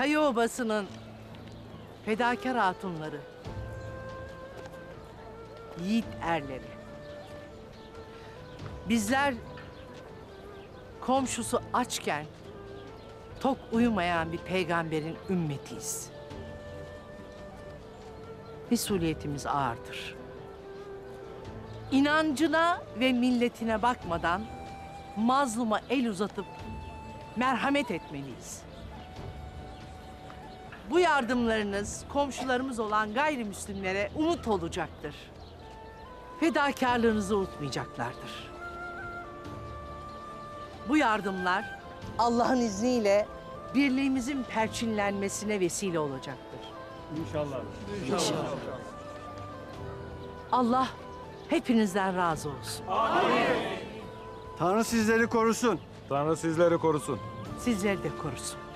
Kayı Obası'nın fedakar hatunları, yiğit erleri. Bizler komşusu açken tok uyumayan bir peygamberin ümmetiyiz. Mesuliyetimiz ağırdır. İnancına ve milletine bakmadan mazluma el uzatıp merhamet etmeliyiz. Bu yardımlarınız komşularımız olan gayrimüslimlere umut olacaktır. Fedakarlığınızı unutmayacaklardır. Bu yardımlar Allah'ın izniyle birliğimizin perçinlenmesine vesile olacaktır. İnşallah. Allah hepinizden razı olsun. Tanrı sizleri korusun. Tanrı sizleri korusun. Sizleri de korusun.